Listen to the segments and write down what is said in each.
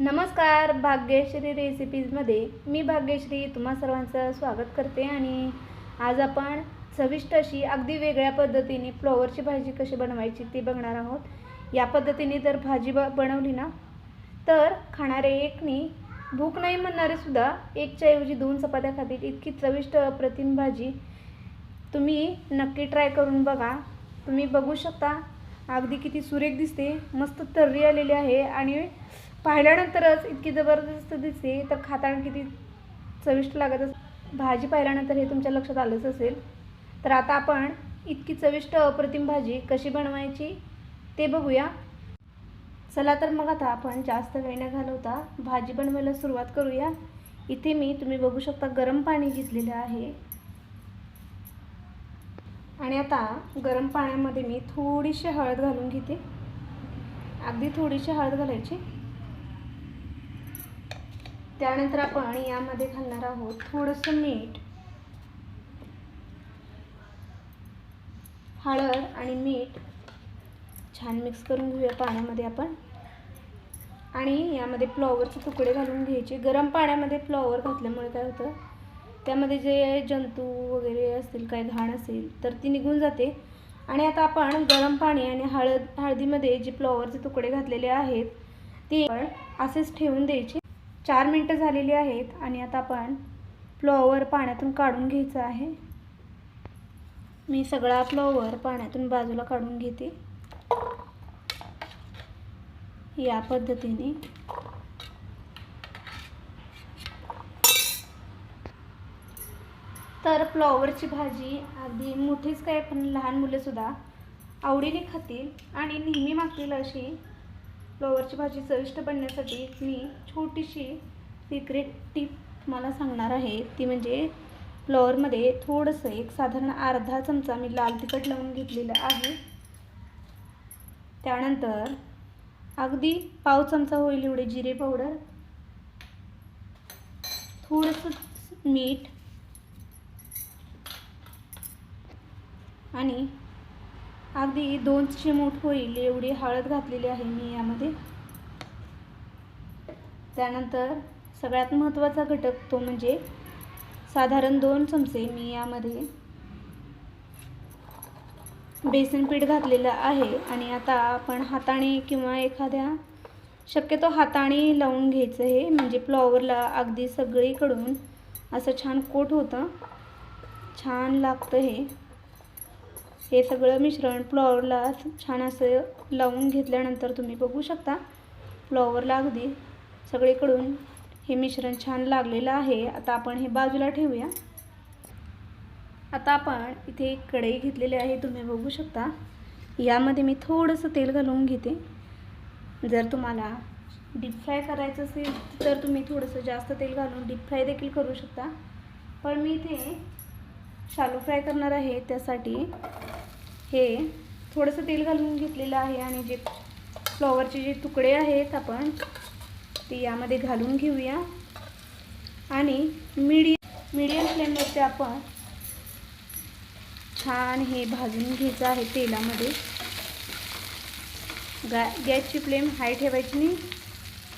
नमस्कार भाग्यश्री रेसिपीजमध्ये मी भाग्यश्री तुम्हा सर्वांचं स्वागत करते आणि आज आपण चविष्ट अशी अगदी वेगळ्या पद्धतीने फ्लॉवरची भाजी कशी बनवायची ती बघणार आहोत. या पद्धतीने जर भाजी ब बनवली ना तर खाणारे एकनी भूक नाही म्हणणारे सुद्धा दोन चपात्या खातील. इतकी चविष्ट अप्रतिम भाजी तुम्ही नक्की ट्राय करून बघा. तुम्ही बघू शकता. अगदी किती सुरेख दिसते मस्त तर्री आलेली आहे आणि पाहिल्यानंतरच इतकी जबरदस्त दिसते तर खाताना किती चविष्ट लागत अस भाजी पाहिल्यानंतर हे तुमच्या लक्षात आलंच असेल. तर आता आपण इतकी चविष्ट अप्रतिम भाजी कशी बनवायची ते बघूया. चला तर मग आता आपण जास्त वेळ न घालवता भाजी बनवायला सुरुवात करूया. इथे मी तुम्ही बघू शकता गरम पाणी घेतलेलं आहे. आणि आता गरम पाण्यामध्ये मी थोडीशी हळद घालून घेते. अगदी थोडीशी हळद घालायची. त्यानंतर आपण यामध्ये घालणार आहोत थोडंसं मीठ. हळद आणि मीठ छान मिक्स करून घेऊया पाण्यामध्ये आपण. आणि यामध्ये फ्लॉवरचे तुकडे घालून घ्यायचे. गरम पाण्यामध्ये फ्लॉवर घातल्यामुळे काय होतं? त्यामध्ये जे जंतू वगैरे असतील काही घाण असेल तर ती निघून जाते. आणि आता आपण गरम पाणी आणि हळद हळदीमध्ये जे फ्लॉवरचे तुकडे घातलेले आहेत ते आपण असेच ठेवून द्यायचे. चार मिनटं झालेली आहेत आणि आता आपण फ्लॉवर पाण्यातून काढून घ्यायचं आहे. मी सगळा फ्लॉवर पाण्यातून बाजूला काढून घेते. या पद्धतीने. तर फ्लॉवरची भाजी अगदी मोठीच काय पण लहान मुलेसुद्धा आवडीने खातील. आणि नेहमी मागतील अशी फ्लॉवरची भाजी चविष्ट बनण्यासाठी मी छोटीशी सिक्रेट टीप मला सांगणार आहे. ती म्हणजे फ्लॉवरमध्ये थोडंसं एक साधारण अर्धा चमचा मी लाल तिखट लावून घेतलेलं आहे. त्यानंतर अगदी पाव चमचा होईल एवढे जिरे पावडर. थोडंसं मीठ आणि अगदी दोन चिमूट होईल एवढी हळद घातलेली आहे मी यामध्ये. त्यानंतर सगळ्यात महत्त्वाचा घटक तो म्हणजे साधारण दोन चमचे मी यामध्ये बेसन पीठ घातलेलं आहे आणि आता आपण हाताने किंवा एखाद्या शक्यतो हाताने लावून घ्यायचं हे म्हणजे फ्लॉवरला अगदी सगळीकडून असं छान कोट होतं. छान लागतं हे. हे सगळं मिश्रण फ्लॉवरला छान असं लावून घेतल्यानंतर तुम्ही बघू शकता. फ्लॉवरला अगदी सगळीकडून हे मिश्रण छान लागलेलं आहे. आता आपण हे बाजूला ठेवूया. आता आपण इथे एक कढई घेतलेली आहे तुम्ही बघू शकता. यामध्ये मी थोडंसं तेल घालून घेते. जर तुम्हाला डीप फ्राय करायचं असेल तर तुम्ही थोडंसं जास्त तेल घालून डीप फ्राय देखील करू शकता. पण मी इथे शालो फ्राय करणार आहे त्यासाठी हे थोडंसं तेल घालून घेतलेलं आहे आणि जे फ्लॉवरचे जे तुकडे आहेत आपण ते यामध्ये घालून घेऊया. आणि मीडियम मीडियम फ्लेमवरती आपण छान हे भाजून घ्यायचं आहे तेलामध्ये. गा गॅसची फ्लेम हाय ठेवायची नाही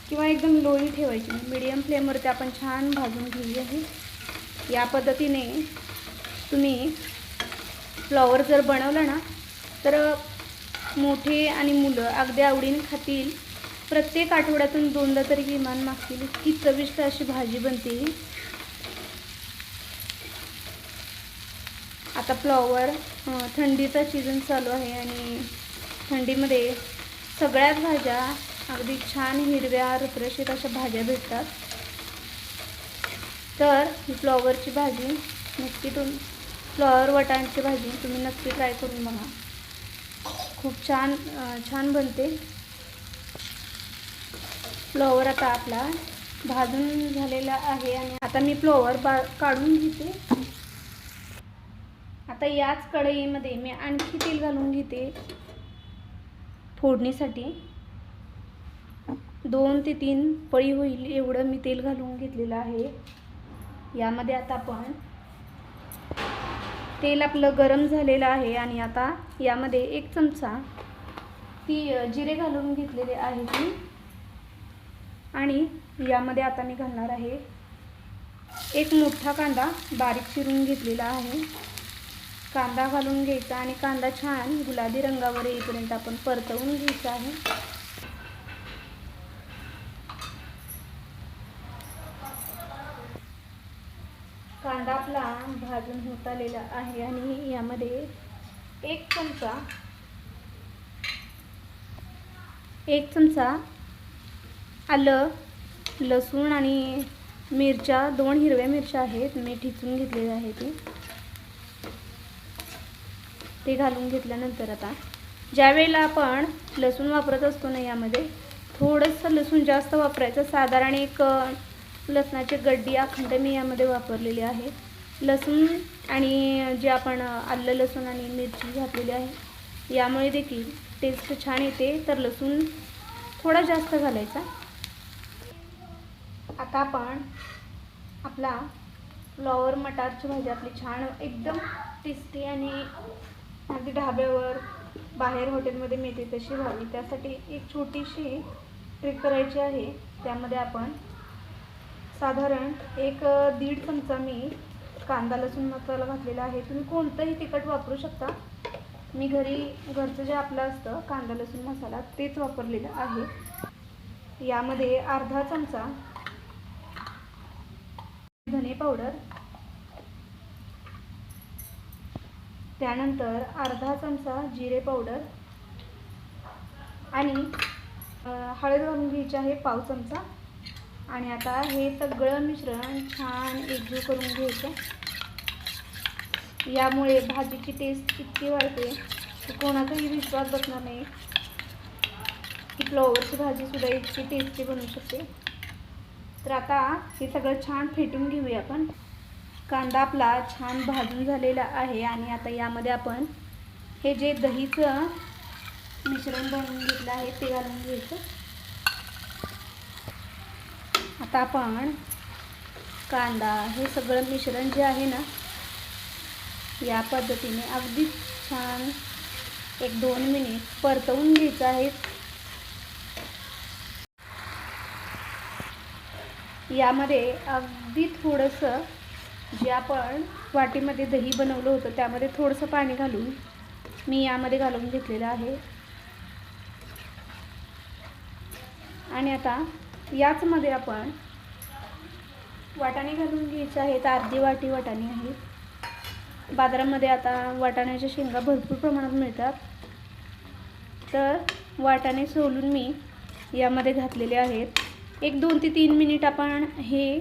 किंवा एकदम लोही ठेवायची नाही. मीडियम फ्लेमवरती आपण छान भाजून घ्यायची आहे या पद्धतीने तुम्ही फ्लॉवर जर बनवलं ना तर मोठे आणि मुलं अगदी आवडीने खातील. प्रत्येक आठवड्यातून दोनदा तरी किमान मागतील. इतकी चविष्ट अशी भाजी बनते आता फ्लॉवर थंडीचा सीझन चालू आहे आणि थंडीमध्ये सगळ्याच भाज्या अगदी छान हिरव्या रसरशीत अशा भाज्या भेटतात. तर फ्लॉवरची भाजी नक्की तुम फ्लॉवर वटांची भाजी तुम्ही नक्की ट्राय करून बघा. खूप छान छान बनते. फ्लॉवर आता आपला भाजून झालेला आहे आणि आता मी फ्लॉवर बा काढून घेते. आता याच कढईमध्ये मी आणखी तेल घालून घेते. फोडणीसाठी. दोन ते तीन पळी होईल एवढं मी तेल घालून घेतलेलं आहे. यामध्ये आता आपण तेल आपलं गरम झालेलं आहे आणि आता यामध्ये एक चमचा ती जिरे घालून घेतलेले आहे ती आणि यामध्ये आता मी घालणार आहे एक मोठा कांदा बारीक चिरून घेतलेला आहे. कांदा घालून घ्यायचा आणि कांदा छान गुलाबी रंगावर येईपर्यंत आपण परतवून घ्यायचा आहे कांदा आपला भाजून होत आलेला आहे आणि यामध्ये एक चमचा एक चमचा आलं लसूण आणि मिरच्या दोन हिरव्या मिरच्या आहेत मी ठिचून घेतलेल्या आहेत ते. घालून घेतल्यानंतर आता ज्यावेळेला आपण लसूण वापरत असतो ना यामध्ये थोडंसं लसूण जास्त वापरायचं साधारण एक लसणाची गड्डी अखंड मी यामध्ये वापरलेली आहे. लसूण आणि जे आपण आलं लसूण आणि मिरची घातलेली आहे यामुळे देखील टेस्ट छान येते. तर लसूण थोडा जास्त घालायचा. आता आपण आपला फ्लॉवर मटारची भाजी आपली छान एकदम टेस्टी आणि अगदी ढाब्यावर बाहेर हॉटेलमध्ये मिळते तशी व्हावी त्यासाठी एक छोटीशी ट्रिक करायची आहे. त्यामध्ये आपण साधारण एक दीड चमचा मी कांदा लसूण मसाला घातलेला आहे. तुम्ही कोणतंही तिखट वापरू शकता. मी घरी घरचं जे आपलं असतं कांदा लसूण मसाला तेच वापरलेलं आहे. यामध्ये अर्धा चमचा धने पावडर. त्यानंतर अर्धा चमचा जिरे पावडर. आणि हळद घालून घ्यायची आहे पाव चमचा. आणि आता हे सगळं मिश्रण छान एकजीव करून घ्यायचं. यामुळे भाजीची टेस्ट इतकी वाढते? की कोणाचाही विश्वास बसणार नाही. की फ्लॉवरची भाजीसुद्धा इतकी टेस्टी बनू शकते. तर आता हे सगळं छान फेटून घेऊया आपण. कांदा आपला छान भाजून झालेला आहे आणि आता यामध्ये आपण हे जे दहीचं मिश्रण बनवून घेतलं आहे ते घालून घ्यायचं. आता आपण कांदा हे सगळं मिश्रण जे आहे ना या पद्धतीने अगदी छान एक दोन मिनिट परतवून घ्यायचं आहे. यामध्ये अगदी थोडंसं जे आपण वाटीमध्ये दही बनवलं होतं त्यामध्ये थोडंसं पाणी घालून मी यामध्ये घालून घेतलेलं आहे. आणि आता याचमध्ये आपण वाटाणे घालून घ्यायचे आहेत अर्धी वाटी वाटाणे आहेत. बाजारामध्ये आता वाटाण्याच्या शेंगा भरपूर प्रमाणात मिळतात. तर वाटाणे सोलून मी यामध्ये घातलेले आहेत. एक दोन ते तीन मिनिट आपण हे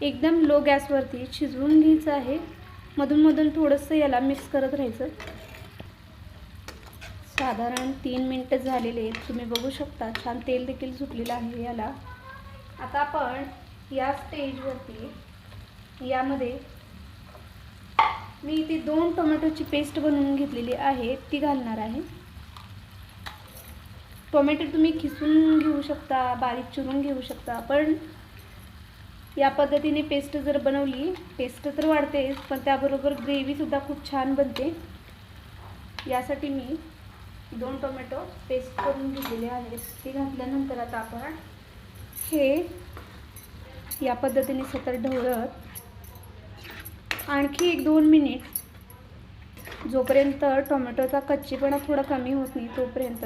एकदम लो गॅसवरती शिजवून घ्यायचं आहे. मधूनमधून थोडंसं याला मिक्स करत राहायचं. साधारण तीन मिनटं झालेले आहेत. तुम्ही बघू शकता छान तेल देखील सुटलेलं आहे याला. आता आपण या स्टेजवरती यामध्ये मी इथे दोन टोमॅटोची पेस्ट बनवून घेतलेली आहे ती घालणार आहे. टोमॅटो तुम्ही खिसून घेऊ शकता बारीक चिरून घेऊ शकता पण या पद्धतीने पेस्ट जर बनवली पेस्ट तर वाढतेच पण त्याबरोबर ग्रेव्हीसुद्धा खूप छान बनते. यासाठी मी दोन टोमॅटो पेस्ट करून घेतलेले आहेत ते घातल्यानंतर आता आपण हे या पद्धतीने सतत ढवळत आणखी एक दोन मिनिट. जोपर्यंत टोमॅटोचा कच्चेपणा थोडा कमी होत नाही तोपर्यंत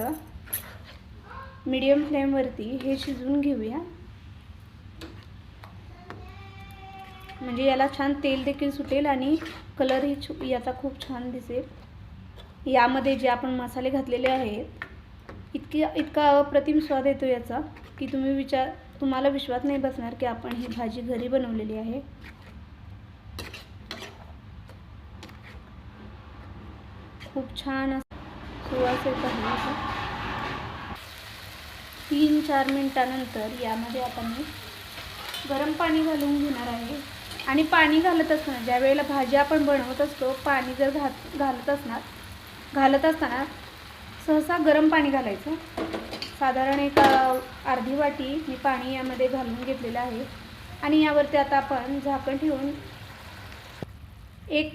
मीडियम फ्लेमवरती हे शिजवून घेऊया. म्हणजे याला छान तेल देखील सुटेल आणि कलरही छू याचा खूप छान दिसेल. यामध्ये जे आपण मसाले घातलेले आहेत इतकी इतका अप्रतिम स्वाद येतो याचा की तुम्ही विचार तुम्हाला विश्वास नाही बसणार की आपण ही भाजी घरी बनवलेली आहे. खूप छान सुवास येत आहे तीन चार मिनटानंतर यामध्ये आपण गरम पाणी घालून घेणार आहे. आणि पाणी घालत असताना ज्या वेळेला भाजी आपण बनवत असतो पाणी जर घात घालत असणार घालत असताना सहसा गरम पाणी घालायचं. साधारण एक अर्धी वाटी मी पाणी यामध्ये घालून घेतलेलं आहे. आणि यावरती आता आपण झाकण ठेवून एक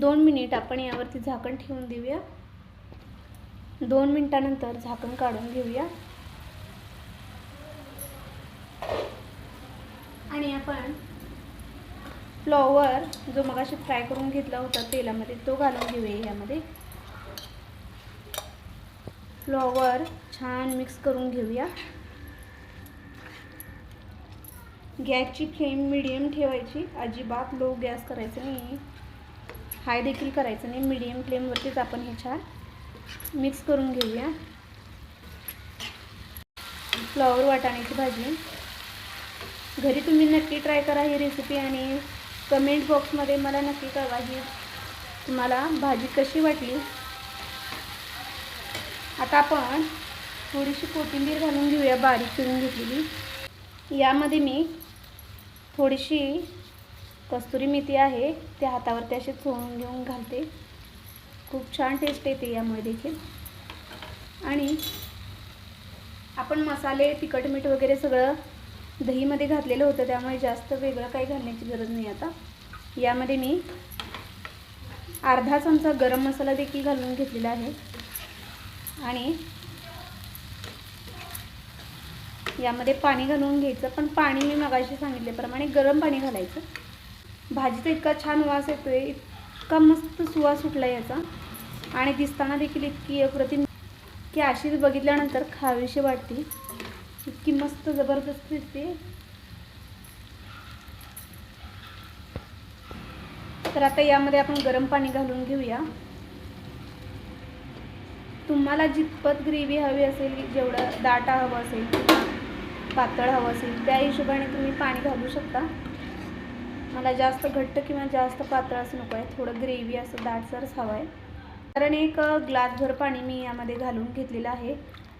दोन मिनिट आपण यावरती झाकण ठेवून देऊया. दोन मिनटानंतर झाकण काढून घेऊया. आणि आपण फ्लॉवर जो मगाशी फ्राय करून घेतला होता तेलामध्ये तो घालून घेऊया यामध्ये. फ्लॉवर छान मिक्स करून घेऊया. गॅसची फ्लेम मिडियम ठेवायची. अजिबात लो गॅस करायचं नाही हाय देखील करायचं नाही. मिडियम फ्लेमवरतीच आपण हे छान मिक्स करून घेऊया. फ्लॉवर वाटाण्याची भाजी. घरी तुम्ही नक्की ट्राय करा ही रेसिपी आणि कमेंट बॉक्समध्ये मला नक्की कळवा ही तुम्हाला भाजी कशी वाटली. आता आपण थोडीशी कोथिंबीर घालून घेऊया बारीक चिरून घेतलेली. यामध्ये मी थोडीशी कस्तुरी मेथी आहे त्या हातावरती असे चोळून घेऊन घालते. खूप छान टेस्ट येते यामुळे देखील. आणि आपण मसाले तिखट मीठ वगैरे सगळं दहीमध्ये घातलेलं होतं त्यामुळे जास्त वेगळं काही घालण्याची गरज नाही आता. यामध्ये मी अर्धा चमचा गरम मसाला देखील घालून घेतलेला आहे. आणि यामध्ये पाणी घालून घ्यायचं पण पाणी मी मगाशी सांगितल्याप्रमाणे गरम पाणी घालायचं. भाजीचा इतका छान वास येतो आहे इतका मस्त सुवास सुटला याचा. आणि दिसताना देखील इतकी अप्रतिम की अशीच बघितल्यानंतर खावीशी वाटते. इतकी मस्त जबरदस्त दिसते. तर आता यामध्ये आपण गरम पाणी घालून घेऊया. तुम्हाला जितपत ग्रेव्ही हवी असेल जेवढं दाटा हवं असेल किंवा पातळ हवं असेल त्या हिशोबाने तुम्ही पाणी घालू शकता. मला जास्त घट्ट किंवा जास्त पातळ असं नको आहे. थोडं ग्रेव्ही असं दाटसरच हवं आहे. कारण एक ग्लासभर पाणी मी यामध्ये घालून घेतलेलं आहे.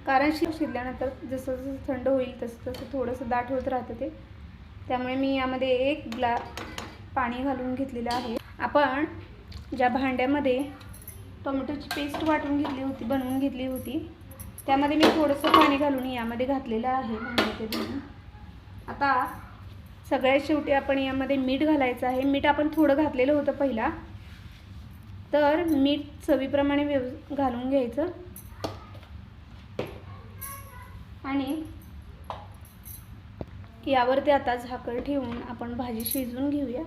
कारण शिव शिजल्यानंतर जसं जसं थंड होईल तसं तसं थोडंसं दाट होत राहतं ते. त्यामुळे मी यामध्ये एक ग्ला पाणी घालून घेतलेलं आहे. आपण ज्या भांड्यामध्ये टोमॅटोची पेस्ट वाटून घेतली होती बनवून घेतली होती त्यामध्ये मी थोडंसं पाणी घालून यामध्ये घातलेलं आहे भांड्याचे आता सगळ्यात शेवटी आपण यामध्ये मीठ घालायचं आहे. मीठ आपण थोडं घातलेलं होतं पहिला. तर मीठ चवीप्रमाणे व्यव घालून घ्यायचं. आणि यावरती आता झाकण ठेवून आपण भाजी शिजवून घेऊया.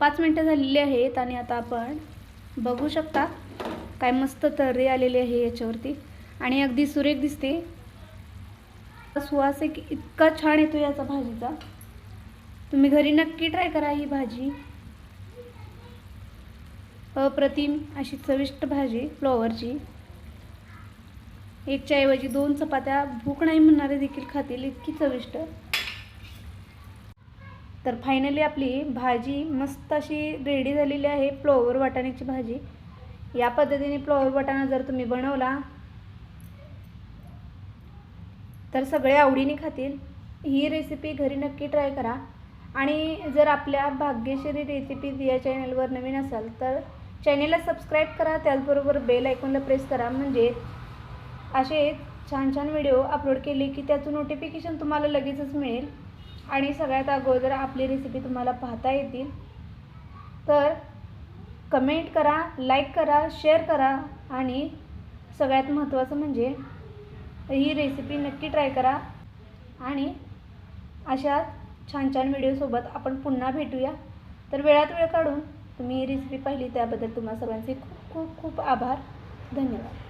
पाच मिनटं झालेली आहेत आणि आता आपण बघू शकता काय मस्त तर्री आलेली आहे याच्यावरती. आणि अगदी सुरेख दिसते. सुवास एक इतका छान येतो याचा भाजीचा. तुम्ही घरी नक्की ट्राय करा ही भाजी. अप्रतिम अशी चविष्ट भाजी फ्लॉवरची एकच्याऐवजी दोन चपात्या भूक नाही म्हणणारे देखील खातील इतकी चविष्ट. तर फायनली आपली भाजी मस्त अशी रेडी झालेली आहे फ्लॉवर वाटाण्याची भाजी. या पद्धतीने फ्लॉवर वाटाणा जर तुम्ही बनवला तर सगळे आवडीने खातील. ही रेसिपी घरी नक्की ट्राय करा. आणि जर आपल्या भाग्यश्री रेसिपीज या चॅनलवर नवीन असाल तर चॅनेलला सबस्क्राईब करा. त्याचबरोबर बेल आयकॉनला प्रेस करा. म्हणजे असे छान छान व्हिडिओ अपलोड केले की त्याचं नोटिफिकेशन तुम्हाला लगेचच मिळेल. आणि सगळ्यात अगोदर आपली रेसिपी तुम्हाला पाहता येतील. तर कमेंट करा लाईक करा शेअर करा. आणि सगळ्यात महत्त्वाचं म्हणजे ही रेसिपी नक्की ट्राय करा. आणि अशा छान छान व्हिडिओसोबत आपण पुन्हा भेटूया. तर वेळात वेळ काढून तुम्ही ही रेसिपी पाहिली त्याबद्दल तुम्हा सर्वांचे खूप खूप खूप आभार. धन्यवाद.